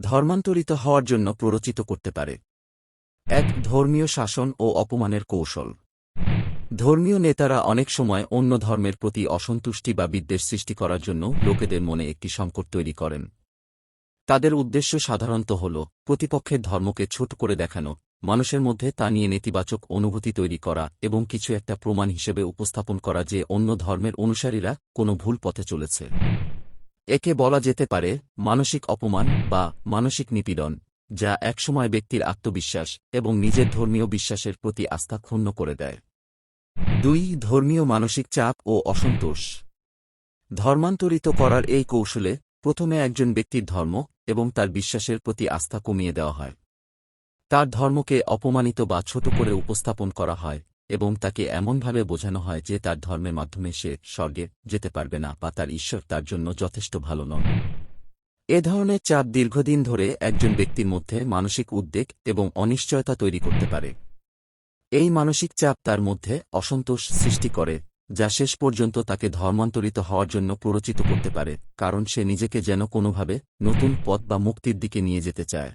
ধর্মান্তরিত হওয়ার জন্য প্ররোচিত করতে পারে। এক, ধর্মীয় শাসন ও অপমানের কৌশল। ধর্মীয় নেতারা অনেক সময় অন্য ধর্মের প্রতি অসন্তুষ্টি বা বিদ্বেষ সৃষ্টি করার জন্য লোকেদের মনে একটি সংকট তৈরি করেন। তাদের উদ্দেশ্য সাধারণত হল প্রতিপক্ষের ধর্মকে ছোট করে দেখানো, মানুষের মধ্যে তা নিয়ে নেতিবাচক অনুভূতি তৈরি করা এবং কিছু একটা প্রমাণ হিসেবে উপস্থাপন করা যে অন্য ধর্মের অনুসারীরা কোনো ভুল পথে চলেছে। একে বলা যেতে পারে মানসিক অপমান বা মানসিক নিপীড়ন, যা একসময় ব্যক্তির আত্মবিশ্বাস এবং নিজের ধর্মীয় বিশ্বাসের প্রতি আস্থা ক্ষুণ্ণ করে দেয়। দুই, ধর্মীয় মানসিক চাপ ও অসন্তোষ। ধর্মান্তরিত করার এই কৌশলে প্রথমে একজন ব্যক্তির ধর্ম এবং তার বিশ্বাসের প্রতি আস্থা কমিয়ে দেওয়া হয়। তার ধর্মকে অপমানিত বা ছোট করে উপস্থাপন করা হয়। এবং তাকে এমনভাবে বোঝানো হয় যে তার ধর্মের মাধ্যমে সে স্বর্গে যেতে পারবে না বা তার ঈশ্বর তার জন্য যথেষ্ট ভালো নন। এ ধরনের চাপ দীর্ঘদিন ধরে একজন ব্যক্তির মধ্যে মানসিক উদ্বেগ এবং অনিশ্চয়তা তৈরি করতে পারে। এই মানসিক চাপ তার মধ্যে অসন্তোষ সৃষ্টি করে, যা শেষ পর্যন্ত তাকে ধর্মান্তরিত হওয়ার জন্য প্ররোচিত করতে পারে, কারণ সে নিজেকে যেন কোনোভাবে নতুন পথ বা মুক্তির দিকে নিয়ে যেতে চায়।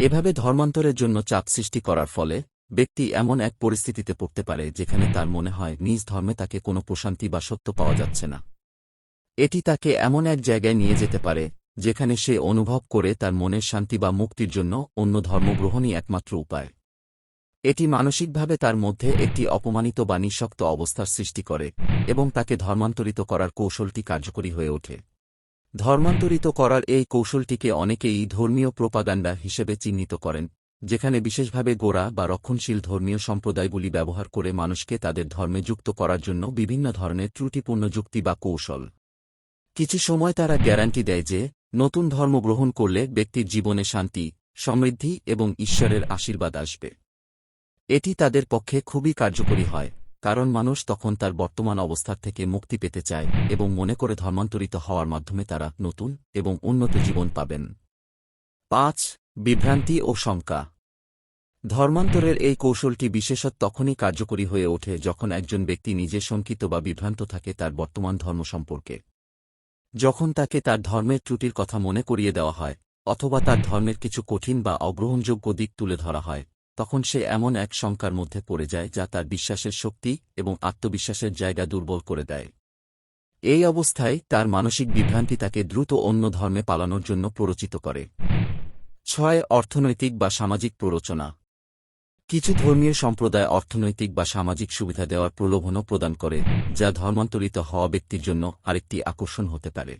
এভাবে ধর্মান্তরের জন্য চাপ সৃষ্টি করার ফলে ব্যক্তি এমন এক পরিস্থিতিতে পড়তে পারে যেখানে তার মনে হয় নিজ ধর্মে তাকে কোনো প্রশান্তি বা সত্য পাওয়া যাচ্ছে না। এটি তাকে এমন এক জায়গায় নিয়ে যেতে পারে, যেখানে সে অনুভব করে তার মনের শান্তি বা মুক্তির জন্য অন্য ধর্মগ্রহণই একমাত্র উপায়। এটি মানসিকভাবে তার মধ্যে একটি অপমানিত বা নিঃশক্ত অবস্থার সৃষ্টি করে এবং তাকে ধর্মান্তরিত করার কৌশলটি কার্যকরী হয়ে ওঠে। ধর্মান্তরিত করার এই কৌশলটিকে অনেকেই ধর্মীয় প্রোপাগান্ডা হিসেবে চিহ্নিত করেন। যেখানে বিশেষভাবে গোড়া বা রক্ষণশীল ধর্মীয় সম্প্রদায়গুলি ব্যবহার করে মানুষকে তাদের ধর্মে যুক্ত করার জন্য বিভিন্ন ধরনের ত্রুটিপূর্ণ যুক্তি বা কৌশল। কিছু সময় তারা গ্যারান্টি দেয় যে, নতুন ধর্ম গ্রহণ করলে ব্যক্তির জীবনে শান্তি, সমৃদ্ধি এবং ঈশ্বরের আশীর্বাদ আসবে। এটি তাদের পক্ষে খুবই কার্যকরী হয়, কারণ মানুষ তখন তার বর্তমান অবস্থার থেকে মুক্তি পেতে চায় এবং মনে করে ধর্মান্তরিত হওয়ার মাধ্যমে তারা নতুন এবং উন্নত জীবন পাবেন। পাঁচ, বিভ্রান্তি ও শঙ্কা। ধর্মান্তরের এই কৌশলটি বিশেষত তখনই কার্যকরী হয়ে ওঠে যখন একজন ব্যক্তি নিজে শঙ্কিত বা বিভ্রান্ত থাকে তার বর্তমান ধর্ম সম্পর্কে। যখন তাকে তার ধর্মের ত্রুটির কথা মনে করিয়ে দেওয়া হয়, অথবা তার ধর্মের কিছু কঠিন বা অগ্রহণযোগ্য দিক তুলে ধরা হয়, তখন সে এমন এক শঙ্কার মধ্যে পড়ে যায় যা তার বিশ্বাসের শক্তি এবং আত্মবিশ্বাসের জায়গা দুর্বল করে দেয়। এই অবস্থায় তার মানসিক বিভ্রান্তি তাকে দ্রুত অন্য ধর্মে পালানোর জন্য প্ররোচিত করে। ছয়, অর্থনৈতিক বা সামাজিক প্ররোচনা। কিছু ধর্মীয় সম্প্রদায় অর্থনৈতিক বা সামাজিক সুবিধা দেওয়ার প্রলোভনও প্রদান করে, যা ধর্মান্তরিত হওয়া ব্যক্তির জন্য আরেকটি আকর্ষণ হতে পারে।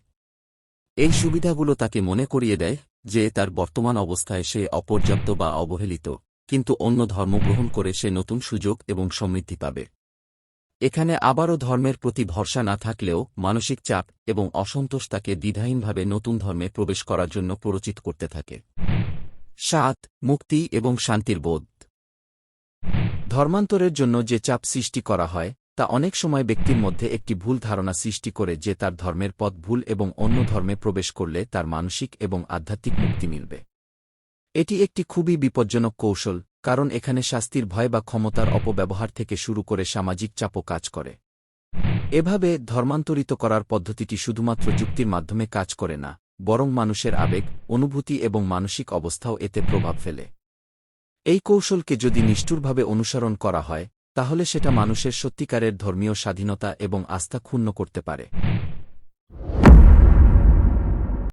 এই সুবিধাগুলো তাকে মনে করিয়ে দেয় যে তার বর্তমান অবস্থায় সে অপর্যাপ্ত বা অবহেলিত, কিন্তু অন্য ধর্ম গ্রহণ করে সে নতুন সুযোগ এবং সমৃদ্ধি পাবে। এখানে আবারও ধর্মের প্রতি ভরসা না থাকলেও মানসিক চাপ এবং অসন্তোষ তাকে দ্বিধাহীনভাবে নতুন ধর্মে প্রবেশ করার জন্য প্ররোচিত করতে থাকে। সাত, মুক্তি এবং শান্তির বোধ। ধর্মান্তরের জন্য যে চাপ সৃষ্টি করা হয়, তা অনেক সময় ব্যক্তির মধ্যে একটি ভুল ধারণা সৃষ্টি করে যে তার ধর্মের পথ ভুল এবং অন্য ধর্মে প্রবেশ করলে তার মানসিক এবং আধ্যাত্মিক মুক্তি মিলবে। এটি একটি খুবই বিপজ্জনক কৌশল, কারণ এখানে শাস্তির ভয় বা ক্ষমতার অপব্যবহার থেকে শুরু করে সামাজিক চাপও কাজ করে। এভাবে ধর্মান্তরিত করার পদ্ধতিটি শুধুমাত্র যুক্তির মাধ্যমে কাজ করে না, বরং মানুষের আবেগ, অনুভূতি এবং মানসিক অবস্থাও এতে প্রভাব ফেলে। এই কৌশলকে যদি নিষ্ঠুরভাবে অনুসরণ করা হয়, তাহলে সেটা মানুষের সত্যিকারের ধর্মীয় স্বাধীনতা এবং আস্থা ক্ষুণ্ণ করতে পারে।